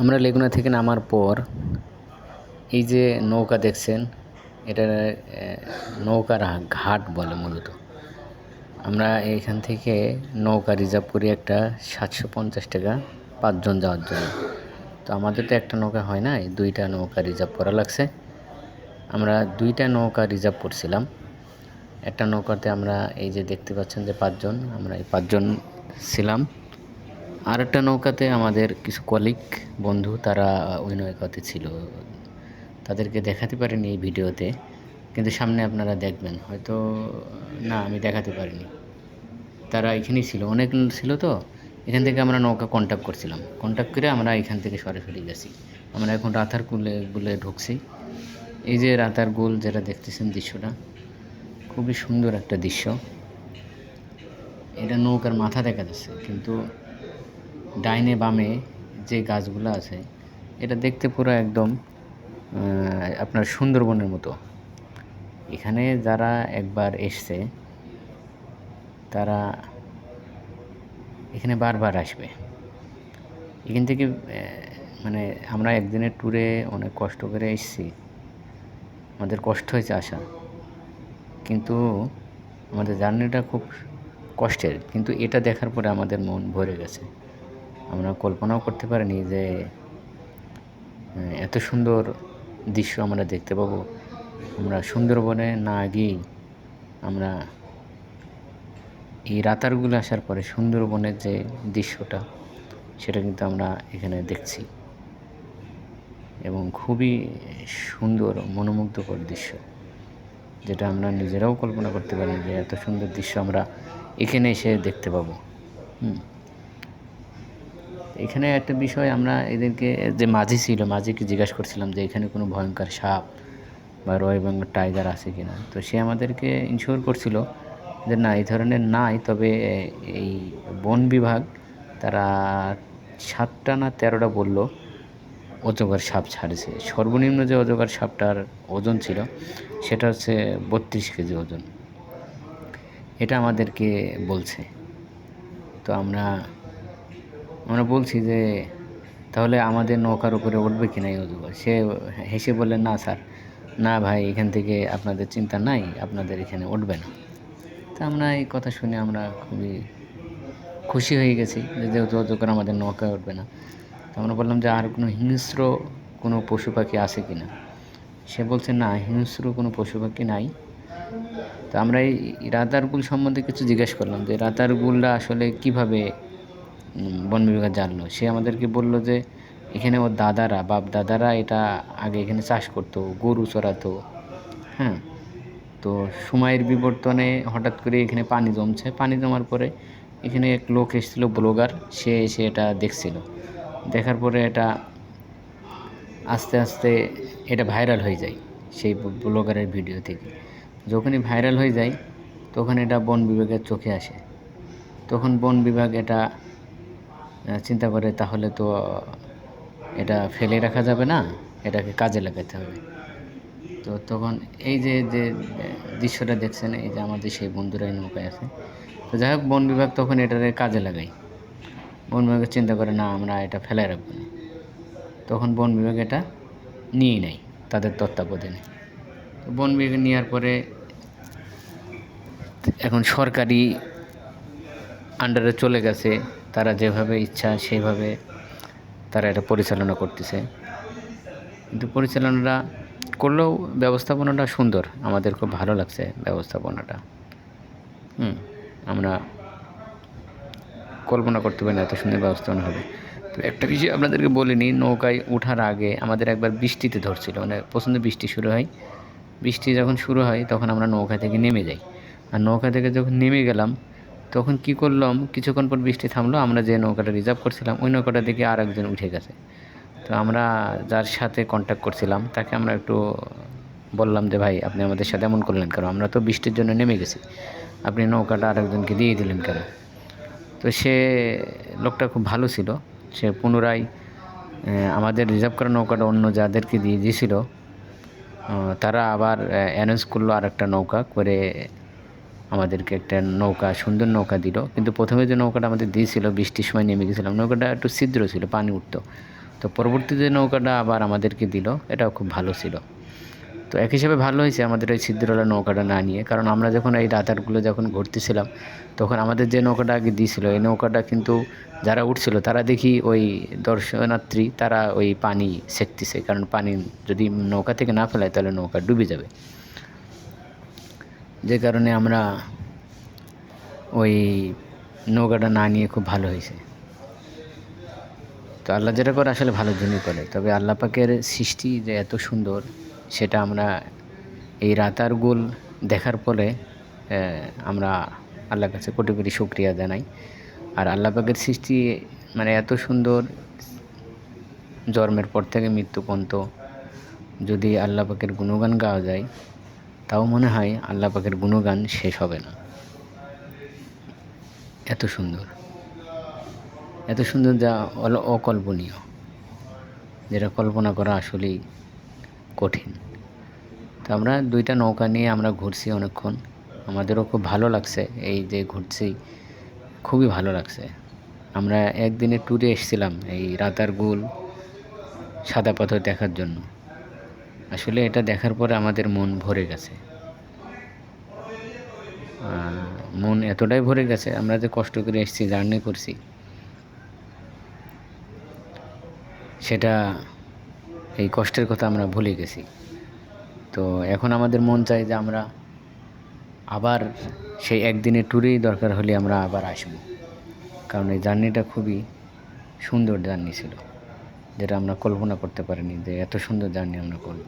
আমরা লেগুনা থেকে নামার পর এই যে নৌকা দেখছেন, এটা নৌকার ঘাট বলে মূলত। আমরা এইখান থেকে নৌকা রিজার্ভ করি একটা সাতশো পঞ্চাশ টাকা পাঁচজন যাওয়ার জন্য। তো আমাদের তো একটা নৌকা হয় না দুইটা নৌকা রিজার্ভ করা লাগছে। আমরা দুইটা নৌকা রিজার্ভ করছিলাম। একটা নৌকাতে আমরা এই যে দেখতে পাচ্ছেন যে পাঁচজন, আমরা এই পাঁচজন ছিলাম। আর একটা নৌকাতে আমাদের কিছু কলিগ বন্ধু, তারা ওই নৌকাতে ছিল। তাদেরকে দেখাতে পারিনি এই ভিডিওতে, কিন্তু সামনে আপনারা দেখবেন। হয়তো, না, আমি দেখাতে পারিনি। তারা এখানেই ছিল। অনেক ছিল তো। এখান থেকে আমরা নৌকা কন্ট্যাক্ট করছিলাম। কন্ট্যাক্ট করে আমরা এখান থেকে সরাসরি গেছি। আমরা এখন রাতার কুলে, গুলে ঢুকছি। এই যে রাতার গোল, যেটা দেখতেছেন দৃশ্যটা, খুবই সুন্দর একটা দৃশ্য। এটা নৌকার মাথা দেখা যাচ্ছে, কিন্তু ডাইনে বামে যে গাছগুলো আছে, এটা দেখতে পুরো একদম আপনার সুন্দরবনের মতো। এখানে যারা একবার এসছে, তারা এখানে বারবার আসবে। এখান থেকে মানে আমরা একদিনের ট্যুরে অনেক কষ্ট করে এসেছি। আমাদের কষ্ট হয়েছে আসা। কিন্তু আমাদের জার্নিটা খুব কষ্টের। কিন্তু এটা দেখার পরে আমাদের মন ভরে গেছে। আমরা কল্পনাও করতে পারিনি যে, এত সুন্দর দৃশ্য আমরা দেখতে পাবো। আমরা সুন্দরবনে না গিয়েই আমরা এই রাতারগুলো আসার পরে সুন্দরবনের যে দৃশ্যটা, সেটা কিন্তু আমরা এখানে দেখছি। এবং খুবই সুন্দর, মনোমুগ্ধকর দৃশ্য, যেটা আমরা নিজেরাও কল্পনা করতে পারি যে এত সুন্দর দৃশ্য আমরা এখানে এসে দেখতে পাবো। হুম। এখানে একটা বিষয় আমরা এদেরকে, যে মাঝি ছিল, মাঝিকে জিজ্ঞাসা করছিলাম যে এখানে কোনো ভয়ঙ্কর সাপ বা রয় বেঙ্গল টাইগার আছে কিনা? তো সে আমাদেরকে ইনশিওর করছিল যে না, এই ধরনের নাই, তবে এই বন বিভাগ তারা সাতটা না তেরোটা বলল, অজগর সাপ ছাড়েছে। সর্বনিম্ন যে অজগর সাপটার ওজন ছিল, সেটা হচ্ছে বত্রিশ কেজি ওজন। এটা আমাদেরকে বলছে। তো আমরা আমরা বলছি যে, তাহলে আমাদের নৌকার উপরে উঠবে কি না সে হেসে বললেন না স্যার। না ভাই, এখান থেকে আপনাদের চিন্তা নাই, আপনাদের এখানে উঠবে না। তা আমরা এই কথা শুনে আমরা খুবই খুশি হয়ে গেছি যে, যেহেতু করে আমাদের নৌকায় উঠবে না। তো আমরা বললাম যে, আর কোনো হিংস্র কোনো পশু পাখি আছে কি না? সে বলছে, না, হিংস্র কোনো পশু পাখি নাই। তো আমরা এই রাতারগুল সম্বন্ধে কিছু জিজ্ঞেস করলাম যে, রাতারগুলরা আসলে কীভাবে বন বিভাগ জানলো। সে আমাদেরকে বলল যে, এখানে ওর দাদারা, বাপ দাদারা এটা আগে এখানে চাষ করতো, গরু চড়াতো। হ্যাঁ তো সময়ের বিবর্তনে হঠাৎ করে এখানে পানি জমছে। পানি জমার পরে এখানে এক লোক এসেছিল, ব্লগার। সে এসে এটা দেখছিল। দেখার পরে এটা আস্তে আস্তে এটা ভাইরাল হয়ে যায় সেই ব্লগারের ভিডিও থেকে। যখনই ভাইরাল হয়ে যায়, তখন এটা বন বিভাগের চোখে আসে। তখন বন বিভাগ এটা চিন্তা করে তাহলে তো এটা ফেলে রাখা যাবে না, এটাকে কাজে লাগাতে হবে। তো তখন এই যে যে দৃশ্যটা দেখছেন, এই যে আমাদের সেই বন্ধুরা এই নৌকায় আছে। তো যাই হোক, বন বিভাগ তখন এটারে কাজে লাগাই বন বিভাগ চিন্তা করে, না, আমরা এটা ফেলে রাখব না। তখন বন বিভাগ এটা নিয়ে নেয়, তাদের তত্ত্বাবধানে। তো বন বিভাগ নেওয়ার পরে এখন সরকারি আন্ডারে চলে গেছে। তারা যেভাবে ইচ্ছা সেইভাবে তারা এটা পরিচালনা করতেছে। কিন্তু পরিচালনাটা করলেও ব্যবস্থাপনাটা সুন্দর। আমাদের খুব ভালো লাগছে ব্যবস্থাপনাটা। হুম, আমরা কল্পনা করতে পারি না এত সুন্দর ব্যবস্থাপনা হবে। তো একটা বিষয় আপনাদেরকে বলিনি নৌকায় ওঠার আগে আমাদের একবার বৃষ্টিতে ধরছিল। মানে প্রচণ্ড বৃষ্টি শুরু হয়। বৃষ্টি যখন শুরু হয় তখন আমরা নৌকা থেকে নেমে যাই। আর নৌকা থেকে যখন নেমে গেলাম তখন কি করলাম, কিছুক্ষণ পর বৃষ্টি থামলো, আমরা যে নৌকাটা রিজার্ভ করছিলাম, ওই নৌকাটা দেখে আর একজন উঠে গেছে। তো আমরা যার সাথে কন্ট্যাক্ট করছিলাম, তাকে আমরা একটু বললাম যে, ভাই, আপনি আমাদের সাথে এমন করলেন কেন? আমরা তো বৃষ্টির জন্য নেমে গেছি। আপনি নৌকাটা আরেকজনকে দিয়ে দিলেন কেন? তো সে লোকটা খুব ভালো ছিল। সে পুনরায় আমাদের রিজার্ভ করা নৌকাটা অন্য যাদেরকে দিয়ে দিয়েছিল তারা আবার অ্যারেঞ্জ করল আর একটা নৌকা করে আমাদেরকে একটা নৌকা, সুন্দর নৌকা দিল। কিন্তু প্রথমে যে নৌকাটা আমাদের দিয়েছিল, বৃষ্টির সময় নেমে গেছিলাম, নৌকাটা একটু ছিদ্র ছিল, পানি উঠতো। তো পরবর্তীতে নৌকাটা আবার আমাদেরকে দিল, এটাও খুব ভালো ছিল। তো এক হিসাবে ভালো হয়েছে আমাদের ওই ছিদ্রওয়ালা নৌকাটা না নিয়ে, কারণ আমরা যখন এই রাতারগুলো যখন ঘুরতেছিলাম, তখন আমাদের যে নৌকাটা আগে দিয়েছিল, এই নৌকাটা কিন্তু যারা উঠছিল, তারা দেখি ওই দর্শনার্থী, তারা ওই পানি সেকতেছে। কারণ পানি যদি নৌকা থেকে না ফেলায়, তাহলে নৌকা ডুবে যাবে। যে কারণে আমরা ওই নৌকাটা না নিয়ে খুব ভালো হয়েছে। তো আল্লাহ যেটা করে আসলে ভালোর জন্যই করে। তবে আল্লাহ পাকের সৃষ্টি যে এত সুন্দর, সেটা আমরা এই রাতার গোল দেখার পরে আমরা আল্লাহর কাছে কোটি কোটি শুক্রিয়া জানাই। আর আল্লাহ পাকের সৃষ্টি মানে এত সুন্দর, জন্মের পর থেকে মৃত্যু পর্যন্ত যদি আল্লাহ পাকের গুণগান গাওয়া যায় তাও মনে হয় আল্লাহ পাকের গুণগান শেষ হবে না। এত সুন্দর। এত সুন্দর যা অকল্পনীয়। যেটা কল্পনা করা আসলেই কঠিন। তো আমরা দুইটা নৌকা নিয়ে আমরা ঘুরছি অনেকক্ষণ। আমাদেরও খুব ভালো লাগছে এই যে ঘুরছি, খুবই ভালো লাগছে। আমরা একদিনের ট্যুরে এসেছিলাম এই রাতারগুল সাদা পাথর দেখার জন্য। আসলে এটা দেখার পরে আমাদের মন ভরে গেছে। মন এতটাই ভরে গেছে, আমরা যে কষ্ট করে এসেছি, জার্নি করছি, সেটা এই কষ্টের কথা আমরা ভুলে গেছি। তো এখন আমাদের মন চায় যে আমরা আবার সেই একদিনের ট্যুরেই দরকার হলে আমরা আবার আসব। কারণ এই জার্নিটা খুবই সুন্দর জার্নি ছিল। যেটা আমরা কল্পনা করতে পারিনি যে এত সুন্দর জার্নি আমরা করব।